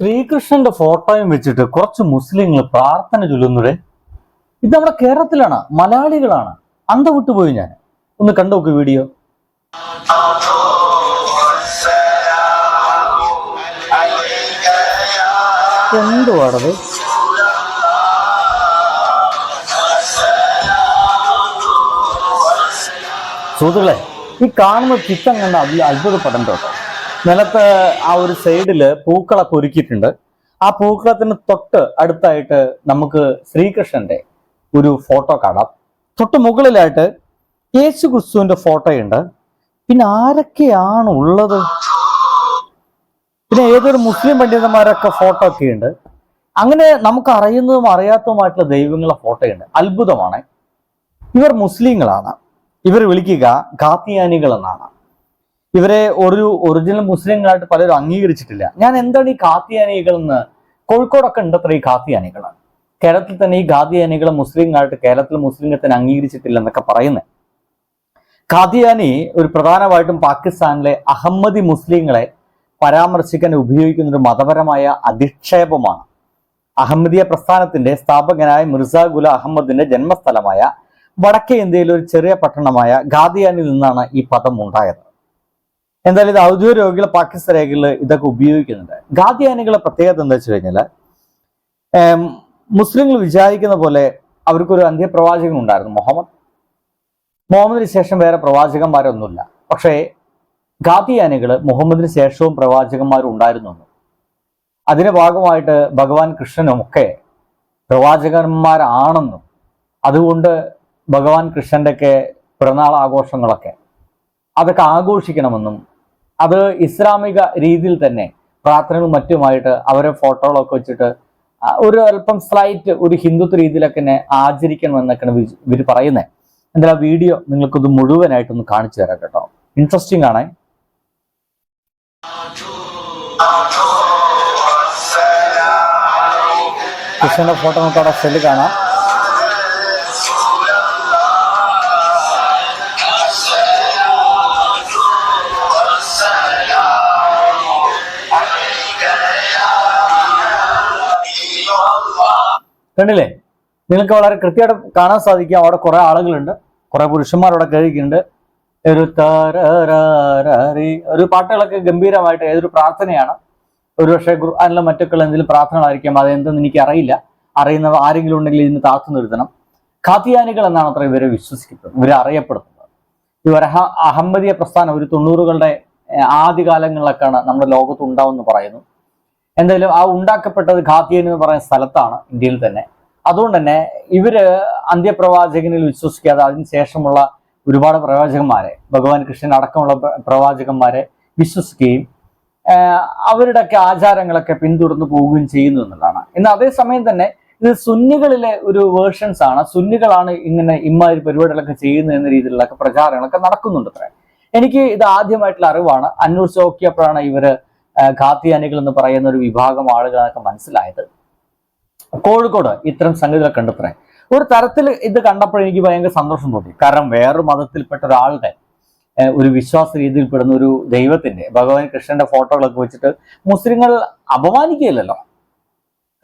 ശ്രീകൃഷ്ണന്റെ ഫോട്ടോയും വെച്ചിട്ട് കുറച്ച് മുസ്ലിങ്ങൾ പ്രാർത്ഥന ചൊല്ലുന്നത് ഇത് നമ്മുടെ കേരളത്തിലാണ് മലയാളികളാണ്. അന്ത വിട്ടുപോയി ഞാൻ. ഒന്ന് കണ്ടോക്ക് വീഡിയോ. എന്തുവാടത് സുഹൃത്തുക്കളെ ഈ കാണുന്ന ചിത്രം കണ്ട അത്ഭുതപ്പെടേണ്ട കേട്ടോ നിലത്ത് ആ ഒരു സൈഡിൽ പൂക്കളൊക്കെ ഒരുക്കിയിട്ടുണ്ട്. ആ പൂക്കളത്തിന് തൊട്ട് അടുത്തായിട്ട് നമുക്ക് ശ്രീകൃഷ്ണന്റെ ഒരു ഫോട്ടോ കാണാം. തൊട്ട് മുകളിലായിട്ട് യേശു ക്രിസ്തുവിന്റെ ഫോട്ടോയുണ്ട്. പിന്നെ ആരൊക്കെയാണ് ഉള്ളത്? പിന്നെ ഏതൊരു മുസ്ലിം പണ്ഡിതന്മാരൊക്കെ ഫോട്ടോ ഒക്കെ ഉണ്ട് അങ്ങനെ നമുക്ക് അറിയുന്നതും അറിയാത്തതുമായിട്ടുള്ള ഫോട്ടോ ഉണ്ട് അത്ഭുതമാണ്. ഇവർ മുസ്ലിങ്ങളാണ്. ഇവർ വിളിക്കുക കാത്തിയാനികൾ എന്നാണ് ഇവരെ ഒരു ഒറിജിനൽ മുസ്ലിങ്ങളായിട്ട് പലരും അംഗീകരിച്ചിട്ടില്ല. ഞാൻ എന്താണ് ഈ കാത്തിയാനികൾ എന്ന് കോഴിക്കോടൊക്കെ ഉണ്ട് അത്ര ഈ കാത്തിയാനികൾ കേരളത്തിൽ തന്നെ ഈ ഖാദിയാനികളെ മുസ്ലിങ്ങളായിട്ട് കേരളത്തിൽ മുസ്ലിങ്ങളെ തന്നെ അംഗീകരിച്ചിട്ടില്ല എന്നൊക്കെ പറയുന്നത് ഖാദിയാനി ഒരു പ്രധാനമായിട്ടും പാകിസ്ഥാനിലെ അഹമ്മദി മുസ്ലിങ്ങളെ പരാമർശിക്കാൻ ഉപയോഗിക്കുന്ന ഒരു മതപരമായ അധിക്ഷേപമാണ്. അഹമ്മദിയ പ്രസ്ഥാനത്തിന്റെ സ്ഥാപകനായ മിർസ ഗുല അഹമ്മദിന്റെ ജന്മസ്ഥലമായ വടക്കേ ഇന്ത്യയിലെ ഒരു ചെറിയ പട്ടണമായ ഖാദിയാനിൽ നിന്നാണ് ഈ പദം ഉണ്ടായത്. എന്തായാലും ഇത് ഔദ്യോഗിക രോഗികൾ പാകിസ്ഥാൻ രേഖകളിൽ ഇതൊക്കെ ഉപയോഗിക്കുന്നുണ്ട്. ഖാദിയാനികളുടെ പ്രത്യേകത എന്താ വെച്ച് കഴിഞ്ഞാൽ മുസ്ലിങ്ങൾ വിചാരിക്കുന്ന പോലെ അവർക്കൊരു അന്ത്യപ്രവാചകൻ ഉണ്ടായിരുന്നു മുഹമ്മദ്. മുഹമ്മദിന് ശേഷം വേറെ പ്രവാചകന്മാരൊന്നുമില്ല. പക്ഷേ ഖാദിയാനികൾ മുഹമ്മദിന് ശേഷവും പ്രവാചകന്മാരും ഉണ്ടായിരുന്നു. അതിന്റെ ഭാഗമായിട്ട് ഭഗവാൻ കൃഷ്ണനുമൊക്കെ പ്രവാചകന്മാരാണെന്നും അതുകൊണ്ട് ഭഗവാൻ കൃഷ്ണന്റെ ഒക്കെ പിറന്നാൾ ആഘോഷങ്ങളൊക്കെ അതൊക്കെ ആഘോഷിക്കണമെന്നും അത് ഇസ്ലാമിക രീതിയിൽ തന്നെ പ്രാർത്ഥനകളും മറ്റുമായിട്ട് അവരെ ഫോട്ടോകളൊക്കെ വെച്ചിട്ട് ഒരു അല്പം സ്ലൈറ്റ് ഒരു ഹിന്ദുത്വ രീതിയിലൊക്കെ തന്നെ ആചരിക്കണമെന്നൊക്കെയാണ് ഇവർ പറയുന്നത് എന്തായാലും ആ വീഡിയോ നിങ്ങൾക്കൊന്ന് മുഴുവനായിട്ടൊന്ന് കാണിച്ചു തരാം കേട്ടോ. ഇൻട്രസ്റ്റിംഗ് ആണേ. കൃഷ്ണന്റെ ഫോട്ടോ നമുക്ക് അവിടെ സെല്ല് കാണാം. കണ്ടില്ലേ? നിങ്ങൾക്ക് വളരെ കൃത്യമായിട്ട് കാണാൻ സാധിക്കും. അവിടെ കുറെ ആളുകളുണ്ട്. കുറെ പുരുഷന്മാർ അവിടെ കഴിക്കുന്നുണ്ട് ഒരു തരരരരി. ഒരു പാട്ടുകളൊക്കെ ഗംഭീരമായിട്ട് ഏതൊരു പ്രാർത്ഥനയാണ്? ഒരുപക്ഷെ ഖുർആാനിലെ മറ്റൊക്കെ എന്തെങ്കിലും പ്രാർത്ഥനകളായിരിക്കും. അതെന്തെന്ന് എനിക്ക് അറിയില്ല അറിയുന്നവർ ആരെങ്കിലും ഉണ്ടെങ്കിൽ ഇതിന് താത്തു നിർത്തണം. ഖാത്തിയാനികൾ എന്നാണ് അത്ര ഇവരെ വിശ്വസിക്കുന്നത് ഇവരെ അറിയപ്പെടുന്നത്. ഇവർ അഹ- അഹമ്മദിയ പ്രസ്ഥാനം ഒരു തൊണ്ണൂറുകളുടെ ആദ്യകാലങ്ങളിലൊക്കെയാണ് നമ്മുടെ ലോകത്ത് ഉണ്ടാവുമെന്ന് പറയുന്നു. എന്തായാലും ആ ഉണ്ടാക്കപ്പെട്ടത് ഖാത്തിയൻ എന്ന് പറയുന്ന സ്ഥലത്താണ് ഇന്ത്യയിൽ തന്നെ. അതുകൊണ്ട് തന്നെ ഇവർ അന്ത്യപ്രവാചകനിൽ വിശ്വസിക്കാതെ അതിനുശേഷമുള്ള ഒരുപാട് പ്രവാചകന്മാരെ ഭഗവാൻ കൃഷ്ണൻ അടക്കമുള്ള പ്രവാചകന്മാരെ വിശ്വസിക്കുകയും അവരുടെയൊക്കെ ആചാരങ്ങളൊക്കെ പിന്തുടർന്ന് പോവുകയും ചെയ്യുന്നു എന്നുള്ളതാണ്. എന്നാൽ അതേസമയം തന്നെ ഇത് സുന്നികളിലെ ഒരു വേർഷൻസ് ആണ്. സുന്നികളാണ് ഇങ്ങനെ ഇമ്മാതിരി പരിപാടികളൊക്കെ ചെയ്യുന്നത് എന്ന രീതിയിലുള്ള പ്രചാരങ്ങളൊക്കെ നടക്കുന്നുണ്ട് അത്ര എനിക്ക് ഇത് ആദ്യമായിട്ടുള്ള അറിവാണ്. അന്നൂർ ചോക്കിയപ്പോഴാണ് ഇവർ ഖാത്തിയാനികൾ എന്ന് പറയുന്ന ഒരു വിഭാഗം ആളുകളൊക്കെ മനസ്സിലായത്. കോഴിക്കോട് ഇത്തരം സംഗതികൾ കണ്ടത്രേ ഒരു തരത്തിൽ ഇത് കണ്ടപ്പോൾ എനിക്ക് ഭയങ്കര സന്തോഷം തോന്നി. കാരണം വേറൊരു മതത്തിൽപ്പെട്ട ഒരാളുടെ ഒരു വിശ്വാസ രീതിയിൽപ്പെടുന്ന ഒരു ദൈവത്തിന്റെ ഭഗവാൻ കൃഷ്ണന്റെ ഫോട്ടോകളൊക്കെ വെച്ചിട്ട് മുസ്ലിങ്ങൾ അപമാനിക്കുകയില്ലല്ലോ?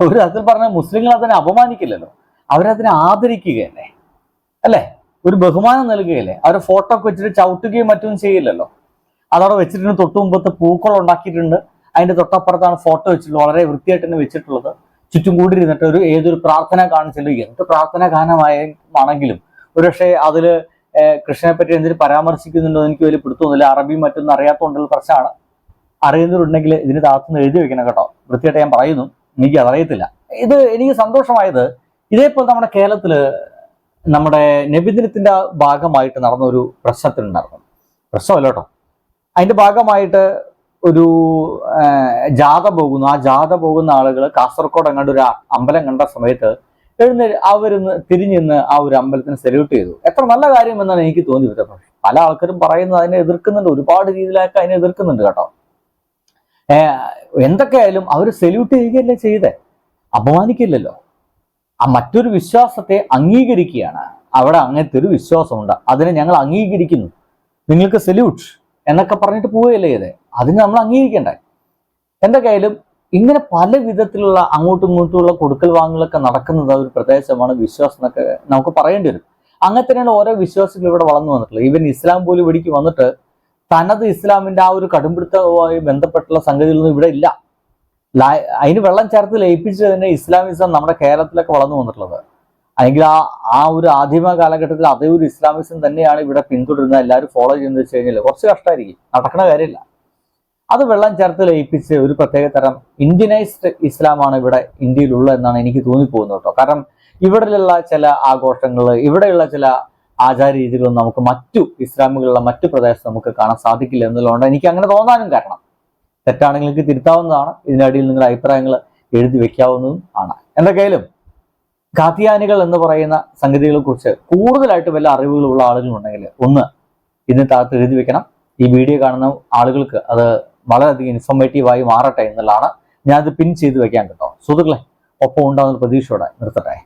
ഒരു തരത്തിൽ പറഞ്ഞാൽ മുസ്ലിങ്ങൾ അതിനെ അപമാനിക്കില്ലല്ലോ? അവരതിനെ ആദരിക്കുകയല്ലേ? അല്ലേ? ഒരു ബഹുമാനം നൽകുകയല്ലേ? അവരെ ഫോട്ടോ ഒക്കെ വെച്ചിട്ട് ചവിട്ടുകയും മറ്റും ചെയ്യില്ലല്ലോ? അതവിടെ വെച്ചിട്ടുണ്ട്. തൊട്ട് മുമ്പത്തെ പൂക്കൾ ഉണ്ടാക്കിയിട്ടുണ്ട്. അതിന്റെ തൊട്ടപ്പുറത്താണ് ഫോട്ടോ വെച്ചിട്ടുള്ളത്. വളരെ വൃത്തിയായിട്ട് തന്നെ വെച്ചിട്ടുള്ളത്. ചുറ്റും കൂടി ഇരുന്നിട്ട് ഒരു ഏതൊരു പ്രാർത്ഥന കാണിച്ചല്ലോ എന്ത് പ്രാർത്ഥന ഗാനമായാണെങ്കിലും ഒരുപക്ഷെ ഏഹ് കൃഷ്ണനെ പറ്റി എന്തിനു പരാമർശിക്കുന്നുണ്ടോ എനിക്ക് വലിയ പിടുത്തൊന്നുമില്ല അറബി മറ്റൊന്നും അറിയാത്തതുകൊണ്ടുള്ള പ്രശ്നമാണ്. അറിയുന്നവരുണ്ടെങ്കിൽ ഇതിന് താത്തുനിന്ന് എഴുതി വെക്കണം കേട്ടോ. വൃത്തിയായിട്ട് ഞാൻ പറയുന്നു. എനിക്ക് അതറിയത്തില്ല. ഇത് എനിക്ക് സന്തോഷമായത് ഇതേപോലെ നമ്മുടെ കേരളത്തിൽ നമ്മുടെ നബിദിനത്തിന്റെ ഭാഗമായിട്ട് നടന്ന ഒരു പ്രശ്നത്തിനുണ്ടായിരുന്നു. പ്രശ്നമല്ല കേട്ടോ. അതിന്റെ ഭാഗമായിട്ട് ഒരു ജാഥ പോകുന്നു. ആ ജാഥ പോകുന്ന ആളുകൾ കാസർഗോഡ് അങ്ങോട്ട് ഒരു അമ്പലം കണ്ട സമയത്ത് എഴുന്ന അവരിന്ന് തിരിഞ്ഞിന്ന് ആ ഒരു അമ്പലത്തിന് സല്യൂട്ട് ചെയ്തു. എത്ര നല്ല കാര്യം എന്നാണ് എനിക്ക് തോന്നി വരുന്നത് പല ആൾക്കാരും പറയുന്നത് അതിനെ എതിർക്കുന്നുണ്ട്. ഒരുപാട് രീതിയിലൊക്കെ അതിനെ എതിർക്കുന്നുണ്ട് കേട്ടോ. എന്തൊക്കെയായാലും അവർ സെല്യൂട്ട് ചെയ്യുകയല്ലേ ചെയ്തേ. അപമാനിക്കില്ലല്ലോ. ആ മറ്റൊരു വിശ്വാസത്തെ അംഗീകരിക്കുകയാണ്. അവിടെ അങ്ങനത്തെ ഒരു വിശ്വാസമുണ്ട്. അതിനെ ഞങ്ങൾ അംഗീകരിക്കുന്നു. നിങ്ങൾക്ക് സല്യൂട്ട് എന്നൊക്കെ പറഞ്ഞിട്ട് പോവുകയല്ലേ ചെയ്തേ. അതിന് നമ്മൾ അംഗീകരിക്കണ്ടേ. കയ്യിലും ഇങ്ങനെ പല വിധത്തിലുള്ള അങ്ങോട്ടും ഇങ്ങോട്ടുമുള്ള കൊടുക്കൽ വാങ്ങലൊക്കെ നടക്കുന്നത് ഒരു പ്രദേശമാണ് വിശ്വാസം എന്നൊക്കെ നമുക്ക് പറയേണ്ടി വരും. അങ്ങനെ തന്നെയാണ് ഓരോ വിശ്വാസികൾ ഇവിടെ വളർന്നു വന്നിട്ടുള്ളത്. ഈവൻ ഇസ്ലാം പോലും ഇവിടേക്ക് വന്നിട്ട് തനത് ഇസ്ലാമിന്റെ ആ ഒരു കടുംപിടുത്തവുമായി ബന്ധപ്പെട്ടുള്ള സംഗതികളൊന്നും ഇവിടെ ഇല്ല. അതിന് വെള്ളം ചേർത്ത് ലയിപ്പിച്ച് തന്നെ ഇസ്ലാമിസം നമ്മുടെ കേരളത്തിലൊക്കെ വളർന്നു വന്നിട്ടുള്ളത്. അല്ലെങ്കിൽ ആ ആ ഒരു ആദിമ കാലഘട്ടത്തിൽ അതേ ഒരു ഇസ്ലാമിസം തന്നെയാണ് ഇവിടെ പിന്തുടരുന്നത്. എല്ലാവരും ഫോളോ ചെയ്യുന്നത് വെച്ച് കഴിഞ്ഞാൽ കുറച്ച് കഷ്ടമായിരിക്കും നടക്കണ കാര്യമില്ല. അത് വെള്ളം ചേർത്ത് ലയിപ്പിച്ച് ഒരു പ്രത്യേക തരം ഇന്ത്യനൈസ്ഡ് ഇസ്ലാമാണ് ഇവിടെ ഇന്ത്യയിലുള്ളത് എന്നാണ് എനിക്ക് തോന്നിപ്പോകുന്നത് കേട്ടോ. കാരണം ഇവിടെയുള്ള ചില ആഘോഷങ്ങൾ ഇവിടെയുള്ള ചില ആചാര രീതികളൊന്നും നമുക്ക് മറ്റു ഇസ്ലാമുകളുള്ള മറ്റു പ്രദേശത്ത് നമുക്ക് കാണാൻ സാധിക്കില്ല എന്നുള്ളതുകൊണ്ട് എനിക്ക് അങ്ങനെ തോന്നാനും കാരണം. തെറ്റാണെങ്കിൽ നിങ്ങൾക്ക് തിരുത്താവുന്നതാണ്. ഇതിനടിയിൽ നിങ്ങളുടെ അഭിപ്രായങ്ങൾ എഴുതി വെക്കാവുന്നതും ആണ്. എന്തൊക്കെയായാലും ഖാത്തിയാനികൾ എന്ന് പറയുന്ന സംഗതികളെ കുറിച്ച് കൂടുതലായിട്ട് വല്ല അറിവുകളുള്ള ആളുകളുണ്ടെങ്കിൽ ഒന്ന് ഇതിന് താഴത്ത് എഴുതി വെക്കണം. ഈ വീഡിയോ കാണുന്ന ആളുകൾക്ക് അത് വളരെയധികം ഇൻഫോർമേറ്റീവായി മാറട്ടെ എന്നുള്ളതാണ് ഞാനത് പിൻ ചെയ്ത് വെക്കാൻ കേട്ടോ. സുഹൃത്തുക്കളെ ഒപ്പം ഉണ്ടാകുന്ന പ്രതീക്ഷയോടെ നിർത്തട്ടെ.